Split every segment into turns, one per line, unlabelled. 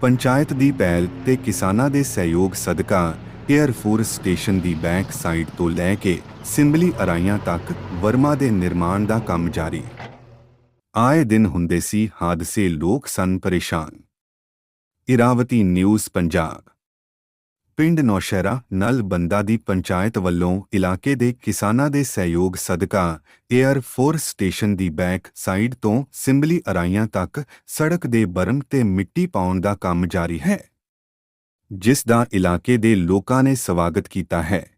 ਪੰਚਾਇਤ ਦੀ ਪਹਿਲ ਤੇ ਕਿਸਾਨਾਂ ਦੇ ਸਹਿਯੋਗ ਸਦਕਾ 에ਅਰ ਫੋਰਸ ਸਟੇਸ਼ਨ ਦੀ ਬੈਕ ਸਾਈਡ ਤੋਂ ਲੈ ਕੇ ਸਿੰਬਲੀ ਅਰਾਈਆਂ ਤੱਕ ਵਰਮਾ ਦੇ ਨਿਰਮਾਣ ਦਾ ਕੰਮ ਜਾਰੀ। ਆਏ ਦਿਨ ਹੁੰਦੇ ਸੀ ਹਾਦਸੇ ਲੋਕ ਸਨ ਪਰੇਸ਼ਾਨ। ਇਰਾਵਤੀ ਨਿਊਜ਼ ਪੰਜਾਬ ਪਿੰਡ ਨੌਸ਼ਹਿਰਾ ਨਲ ਬੰਦਾ ਦੀ ਪੰਚਾਇਤ ਵੱਲੋਂ ਇਲਾਕੇ ਦੇ ਕਿਸਾਨਾਂ ਦੇ ਸਹਿਯੋਗ ਸਦਕਾ 에ਅਰ ਫੋਰਸ ਸਟੇਸ਼ਨ ਦੀ ਬੈਕ ਸਾਈਡ ਤੋਂ ਸਿੰਬਲੀ ਅਰਾਈਆਂ ਤੱਕ ਸੜਕ ਦੇ ਬਰਮ ਤੇ ਮਿੱਟੀ ਪਾਉਣ ਦਾ ਕੰਮ ਜਾਰੀ ਹੈ। ਜਿਸ ਦਾ ਇਲਾਕੇ ਦੇ ਲੋਕਾਂ ਨੇ ਸਵਾਗਤ ਕੀਤਾ ਹੈ।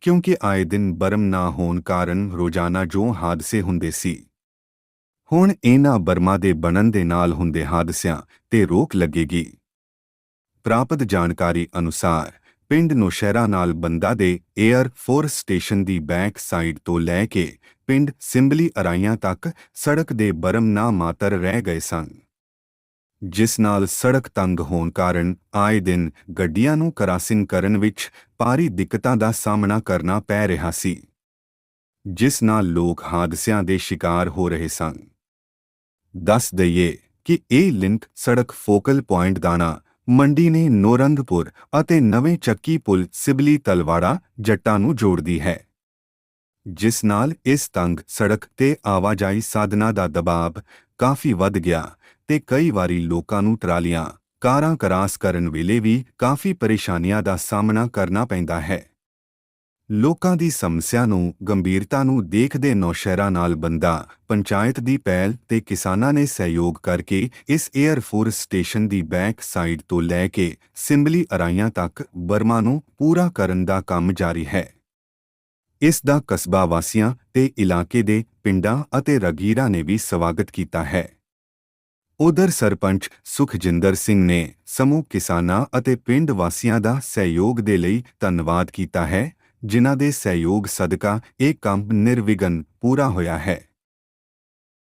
ਕਿਉਂਕਿ ਆਏ ਦਿਨ ਬਰਮ ਨਾ ਹੋਣ ਕਾਰਨ ਰੋਜ਼ਾਨਾ ਜੋ ਹਾਦਸੇ ਹੁੰਦੇ ਸੀ। ਹੁਣ ਇਹਨਾਂ ਬਰਮਾ ਦੇ ਬਣਨ ਦੇ ਨਾਲ ਹੁੰਦੇ ਹਾਦਸਿਆਂ ਤੇ ਰੋਕ ਲੱਗੇਗੀ। ਪ੍ਰਾਪਤ ਜਾਣਕਾਰੀ ਅਨੁਸਾਰ, ਪਿੰਡ ਨੌਸ਼ਹਿਰਾ ਨਾਲ ਬੰਦਾ ਦੇ 에ਅਰ ਫੋਰਸ ਸਟੇਸ਼ਨ ਦੀ ਬੈਕ ਸਾਈਡ ਤੋਂ ਲੈ ਕੇ ਪਿੰਡ ਸਿੰਬਲੀ ਅਰਾਈਆਂ ਤੱਕ ਸੜਕ ਦੇ ਬਰਮ ਨਾ ਮਾਤਰ ਰਹਿ ਗਏ ਸਨ। ਜਿਸ ਨਾਲ ਸੜਕ ਤੰਗ ਹੋਣ ਕਾਰਨ ਆਏ ਦਿਨ ਗੱਡੀਆਂ ਨੂੰ ਕਰਾਸਿੰਗ ਕਰਨ ਵਿੱਚ ਭਾਰੀ ਦਿੱਕਤਾਂ ਦਾ ਸਾਹਮਣਾ ਕਰਨਾ ਪੈ ਰਿਹਾ ਸੀ। ਜਿਸ ਨਾਲ ਲੋਕ ਹਾਦਸਿਆਂ ਦੇ ਸ਼ਿਕਾਰ ਹੋ ਰਹੇ ਸਨ। ਦੱਸ ਦਈਏ ਕਿ ਇਹ ਲਿੰਕ ਸੜਕ ਫੋਕਲ ਪੁਆਇੰਟ ਦਾਣਾ ਮੰਡੀ ਨੇ ਨੋਰੰਗਪੁਰ ਅਤੇ ਨਵੇਂ ਚੱਕੀ ਪੁਲ ਸਿਬਲੀ ਤਲਵਾੜਾ ਜੱਟਾਂ ਨੂੰ ਜੋੜਦੀ ਹੈ, ਜਿਸ ਨਾਲ ਇਸ ਤੰਗ ਸੜਕ ਤੇ ਆਵਾਜਾਈ ਸਾਧਨਾਂ ਦਾ ਦਬਾਅ ਕਾਫੀ ਵੱਧ ਗਿਆ ਤੇ ਕਈ ਵਾਰੀ ਲੋਕਾਂ ਨੂੰ ਟਰਾਲੀਆਂ ਕਾਰਾਂ ਕਰਾਸ ਕਰਨ ਵੇਲੇ ਵੀ ਕਾਫੀ ਪਰੇਸ਼ਾਨੀਆਂ ਦਾ ਸਾਹਮਣਾ ਕਰਨਾ ਪੈਂਦਾ ਹੈ। ਲੋਕਾਂ ਦੀ ਸਮੱਸਿਆ ਨੂੰ ਗੰਭੀਰਤਾ ਨੂੰ ਦੇਖਦੇ ਨੌਸ਼ਹਿਰਾ ਨਾਲ ਬੰਦਾ ਪੰਚਾਇਤ ਦੀ ਪਹਿਲ ਤੇ ਕਿਸਾਨਾਂ ਨੇ ਸਹਿਯੋਗ ਕਰਕੇ ਇਸ 에ਅਰ ਫੋਰਸ ਸਟੇਸ਼ਨ ਦੀ ਬੈਕ ਸਾਈਡ ਤੋਂ ਲੈ ਕੇ ਸਿੰਬਲੀ ਅਰਾਈਆਂ ਤੱਕ ਬਰਮਾ ਨੂੰ ਪੂਰਾ ਕਰਨ ਦਾ ਕੰਮ ਜਾਰੀ ਹੈ। ਇਸ ਦਾ ਕਸਬਾ ਵਾਸੀਆਂ ਤੇ ਇਲਾਕੇ ਦੇ ਪਿੰਡਾਂ ਅਤੇ ਰਗੀਰਾਂ ਨੇ ਵੀ ਸਵਾਗਤ ਕੀਤਾ ਹੈ। ਉਧਰ ਸਰਪੰਚ ਸੁਖਜਿੰਦਰ ਸਿੰਘ ਨੇ ਸਮੂਹ ਕਿਸਾਨਾਂ ਅਤੇ ਪਿੰਡ ਵਾਸੀਆਂ ਦਾ ਸਹਿਯੋਗ ਦੇ ਲਈ ਧੰਨਵਾਦ ਕੀਤਾ ਹੈ। ਜਿਨ੍ਹਾਂ ਦੇ ਸਹਿਯੋਗ ਸਦਕਾ ਇਹ ਕੰਮ ਨਿਰਵਿਘਨ ਪੂਰਾ ਹੋਇਆ ਹੈ।